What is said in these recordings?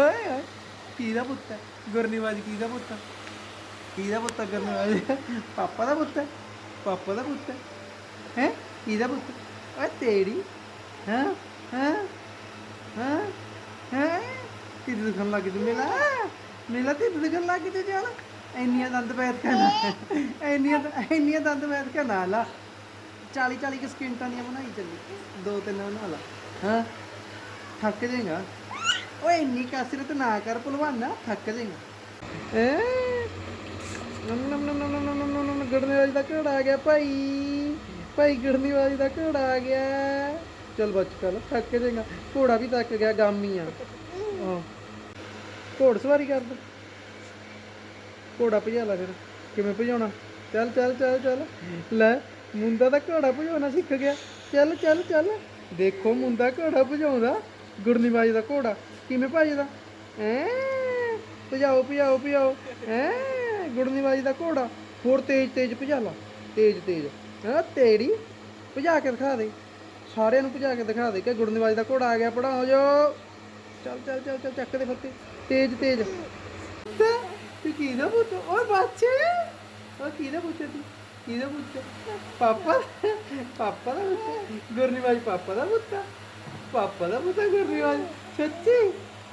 ਓਏ ਓਏ ਕਿਹਦਾ ਪੁੱਤ ਹੈ? ਗੁਰਨੀਵਾਜ ਦਾ ਪੁੱਤ ਹੈ? ਕਿਹਦਾ ਪੁੱਤ ਹੈ ਗੁਰਨੀਵਾਜ? ਪਾਪਾ ਦਾ ਪੁੱਤ ਹੈ? ਪਾਪਾ ਦਾ ਪੁੱਤ ਹੈ? ਹੈ? ਕਿਹਦਾ ਪੁੱਤ ਓਏ ਤੇਰੀ, ਹਾਂ? ਹਾਂ? ਹਾਂ? ਹਾਂ? ਕਿਹਦੀ ਦੁਕਾਨ ਲੱਗੀ ਤੂੰ, ਮੇਲਾ। ਮੇਲਾ ਤੇ ਦੁਕਾਨ ਲੱਗੀ ਤੇ ਜਾਣਾ ਇੰਨੀਆਂ ਦੰਦ ਬੈਠ ਕੇ ਨਾ। ਇੰਨੀਆਂ ਇੰਨੀਆਂ ਦੰਦ ਬੈਠ ਕੇ ਨਾ ਲਾ। 40 40 ਕਿ ਸਕਿੰਟਾਂ ਦੀਆਂ ਬਣਾਈ ਚੱਲੀ। ਦੋ ਤਿੰਨ ਬਣਾ ਲਾ। ਹਾਂ? ਥੱਕ ਜਾਏਗਾ। ਓਏ ਇੰਨੀ ਕਸਰਤ ਨਾ ਕਰ ਭਲਵਾਨਾ, ਥੱਕ ਜਾਏਗਾ ਏ ਨਮ ਨਮ ਨਮ ਨਮ ਨਮ ਨਮ ਨਮ ਗੜਨੇ ਵਾਲੀ ਦਾ ਘੜਾ ਆ ਗਿਆ ਭਾਈ। ਭਾਈ, ਗੜਨੀ ਵਾਲੀ ਦਾ ਘੜਾ ਆ ਗਿਆ। ਚਲ ਬੱਚ ਕਰ ਥੱਕ ਜਾਏਗਾ ਘੋੜਾ ਵੀ ਥੱਕ ਗਿਆ, ਗਾਮੀ ਆ। ਹਾਂ। ਘੋੜ ਸਵਾਰੀ ਕਰ ਦੇ ਘੋੜਾ ਭਜਾ ਲੈ ਫਿਰ। ਕਿਵੇਂ ਭਜਾਉਣਾ? ਚੱਲ ਚੱਲ ਚੱਲ ਚੱਲ। ਲੈ, ਮੁੰਡਾ ਤਾਂ ਘੋੜਾ ਭਜਾਉਣਾ ਸਿੱਖ ਗਿਆ। ਚੱਲ ਚੱਲ ਚੱਲ। ਦੇਖੋ ਮੁੰਡਾ ਘੋੜਾ ਭਜਾਉਂਦਾ। ਗੁਰਨੀਵਾਜ ਦਾ ਘੋੜਾ, ਕਿਵੇਂ ਭਜਦਾ ਐ ਭਜਾਓ ਭਜਾਓ ਭਜਾਓ। ਐ ਗੁਰਨੀਵਾਜ ਦਾ ਘੋੜਾ, ਹੋਰ ਤੇਜ਼ ਤੇਜ਼ ਭਜਾ ਲਾ। ਤੇਜ਼ ਤੇਜ਼। ਹਾਂ? ਤੇਰੀ ਭਜਾ ਕੇ ਦਿਖਾ ਦੇ। ਸਾਰਿਆਂ ਨੂੰ ਭਜਾ ਕੇ ਦਿਖਾ ਦੇ ਕਿ ਗੁਰਨੀਵਾਜ ਦਾ ਘੋੜਾ ਆ ਗਿਆ। ਪੜਾਓ ਜੋ। ਚੱਲ ਚੱਲ ਚੱਲ ਚੱਲ, ਚੱਕ ਦੇ ਫੱਤੇ ਤੇਜ਼ ਤੇਜ਼। ਤੂੰ ਕਿਹਦਾ ਪੁੱਤ ਓਏ ਬੱਚੇ! ਓ ਕਿਹਦਾ ਪੁੱਤ ਤੂੰ? ਕਿਹਦਾ ਪੁੱਤ ਪਾਪਾ ਪਾਪਾ ਦਾ ਪੁੱਤ। ਗੁਰਨੀਵਾਜ ਪਾਪਾ ਦਾ ਪੁੱਤ ਪਾਪਾ ਦਾ ਪੁੱਤ ਗੁਰਨੀਵਾਜ। ਸੱਚੀ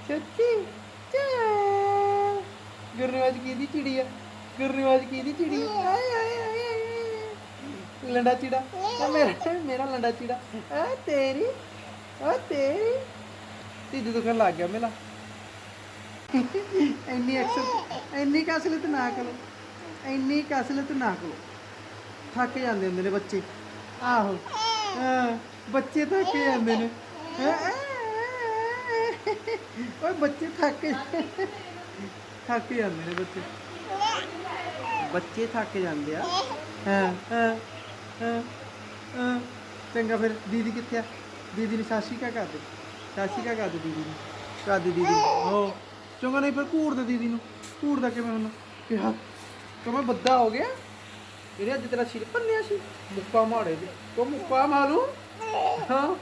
ਸੱਚੀ, ਚਾ। ਗੁਰਨੀਵਾਜ ਕਿਹਦੀ ਚਿੜੀ ਆ? ਗੁਰਨੀਵਾਜ ਕਿਹਦੀ ਚਿੜੀ ਆ? ਆਏ ਆਏ ਆਏ ਆਏ। ਲੰਡਾ ਚਿੜਾ। ਆ ਮੇਰਾ ਮੇਰਾ ਲੰਡਾ ਚਿੜਾ। ਆ ਤੇਰੀ ਆ ਤੇਰੀ। ਤੀਜੇ ਦੁਕਾਨ ਲੱਗ ਗਿਆ ਮੇਲਾ। ਇੰਨੀ ਐਕਸਲ ਇੰਨੀ ਕਸਲਤ ਨਾ ਕਰੋ। ਇੰਨੀ ਕਸਲਤ ਨਾ ਕਰੋ। ਥੱਕ ਜਾਂਦੇ ਹੁੰਦੇ ਨੇ ਬੱਚੇ। ਆਹੋ। ਹਾਂ, ਬੱਚੇ ਥੱਕ ਜਾਂਦੇ ਨੇ। ਓਏ ਬੱਚੇ ਥੱਕ ਥੱਕ ਜਾਂਦੇ ਨੇ ਬੱਚੇ। ਬੱਚੇ ਥੱਕ ਜਾਂਦੇ ਆ। ਹਾਂ ਹਾਂ ਚੰਗਾ ਫਿਰ, ਦੀਦੀ ਕਿੱਥੇ ਆ? ਦੀਦੀ ਨੂੰ ਸਾਸੀ ਕਾ ਕਰ ਦੇ। ਸਾਸੀ ਕਾ ਕਰ ਦੇ ਦੀਦੀ ਨੂੰ। ਕਰ ਦੇ ਦੀਦੀ ਹੋ। ਚੰਗਾ ਨਹੀਂ ਫਿਰ ਘੂਰ ਦੇ ਦੀਦੀ ਨੂੰ। ਘੂਰ ਦਾ ਕਿਵੇਂ ਹੁਣ ਕਿਹਾ ਕਮੇ ਬੱਦਾ ਹੋ ਗਿਆ। ਇਹਨੇ ਅੱਜ ਤੇਰਾ ਸਿਰ ਪੰਨਿਆ ਸੀ। ਮੁੱਕਾ ਮਾਰੇ ਦੇ। ਤੋ ਮੁੱਕਾ ਮਾਰੂ ਹਾਂ।